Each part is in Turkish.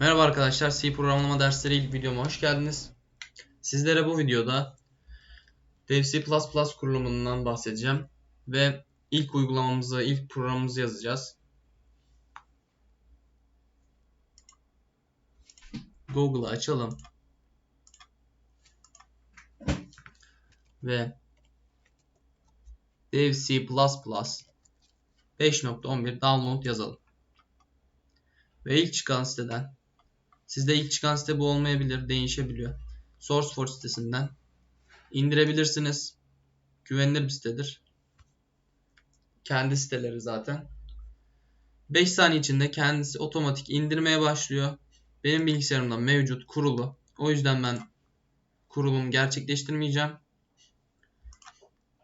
Merhaba arkadaşlar, C programlama dersleri ilk videoma hoş geldiniz. Sizlere bu videoda Dev C++ kurulumundan bahsedeceğim ve ilk uygulamamızı, ilk programımızı yazacağız. Google'ı açalım. Ve Dev C++ 5.11 download yazalım. Ve ilk çıkan siteden Sizde ilk çıkan site bu olmayabilir, değişebiliyor. SourceForge sitesinden indirebilirsiniz. Güvenilir bir sitedir. Kendi siteleri zaten. 5 saniye içinde kendisi otomatik indirmeye başlıyor. Benim bilgisayarımda mevcut kurulu. O yüzden ben kurulumu gerçekleştirmeyeceğim.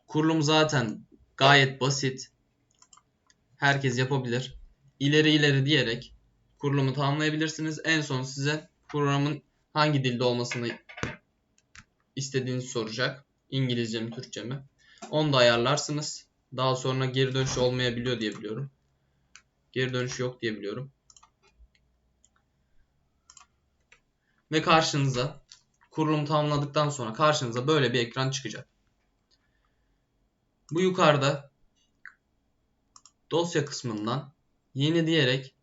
Kurulum zaten gayet basit. Herkes yapabilir. İleri ileri diyerek kurulumu tamamlayabilirsiniz. En son size programın hangi dilde olmasını istediğinizi soracak. İngilizce mi, Türkçe mi? Onu da ayarlarsınız. Daha sonra geri dönüş olmayabiliyor diye biliyorum. Geri dönüş yok diye biliyorum. Ve karşınıza kurulum tamamladıktan sonra karşınıza böyle bir ekran çıkacak. Bu yukarıda dosya kısmından yeni diyerek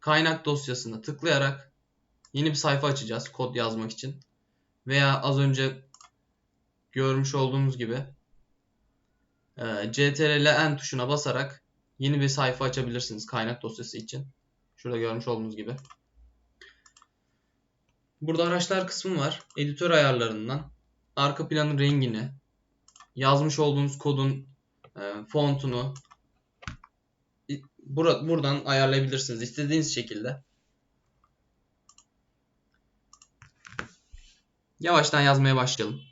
kaynak dosyasına tıklayarak yeni bir sayfa açacağız kod yazmak için. Veya az önce görmüş olduğumuz gibi e, CTRL N tuşuna basarak yeni bir sayfa açabilirsiniz kaynak dosyası için. Şurada görmüş olduğunuz gibi. Burada araçlar kısmı var. Editör ayarlarından arka planın rengini, yazmış olduğunuz kodun e, fontunu, bura, buradan ayarlayabilirsiniz istediğiniz şekilde. Yavaştan yazmaya başlayalım.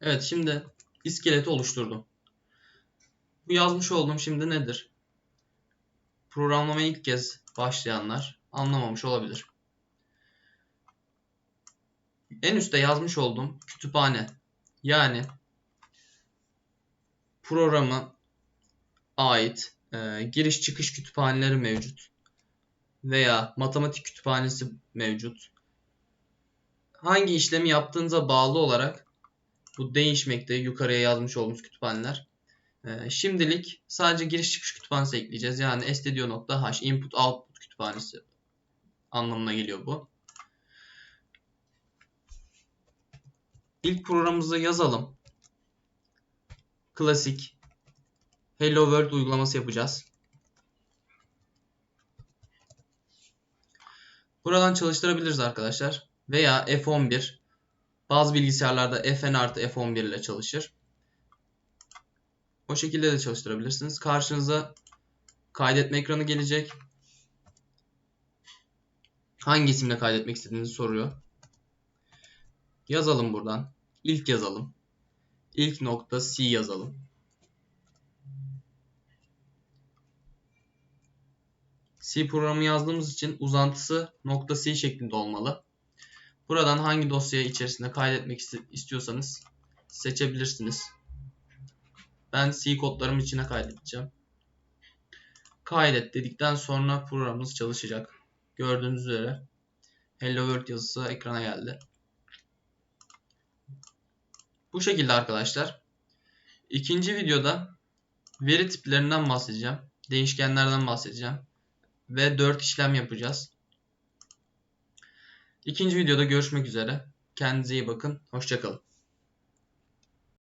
Evet şimdi iskeleti oluşturdum. Bu yazmış olduğum şimdi nedir? Programlamaya ilk kez başlayanlar anlamamış olabilir. En üstte yazmış olduğum kütüphane yani programa ait e, giriş çıkış kütüphaneleri mevcut veya matematik kütüphanesi mevcut. Hangi işlemi yaptığınıza bağlı olarak bu değişmekte yukarıya yazmış olduğumuz kütüphaneler. Ee, şimdilik sadece giriş çıkış kütüphanesi ekleyeceğiz. Yani stdio.h input output kütüphanesi anlamına geliyor bu. İlk programımızı yazalım. Klasik Hello World uygulaması yapacağız. Buradan çalıştırabiliriz arkadaşlar. Veya F11 bazı bilgisayarlarda Fn artı F11 ile çalışır. O şekilde de çalıştırabilirsiniz. Karşınıza kaydetme ekranı gelecek. Hangi isimle kaydetmek istediğinizi soruyor. Yazalım buradan. İlk yazalım. İlk nokta C yazalım. C programı yazdığımız için uzantısı nokta C şeklinde olmalı. Buradan hangi dosyayı içerisinde kaydetmek istiyorsanız seçebilirsiniz. Ben C kodlarım içine kaydedeceğim. Kaydet dedikten sonra programımız çalışacak. Gördüğünüz üzere Hello World yazısı ekrana geldi. Bu şekilde arkadaşlar. İkinci videoda veri tiplerinden bahsedeceğim. Değişkenlerden bahsedeceğim. Ve 4 işlem yapacağız. İkinci videoda görüşmek üzere. Kendinize iyi bakın. Hoşçakalın.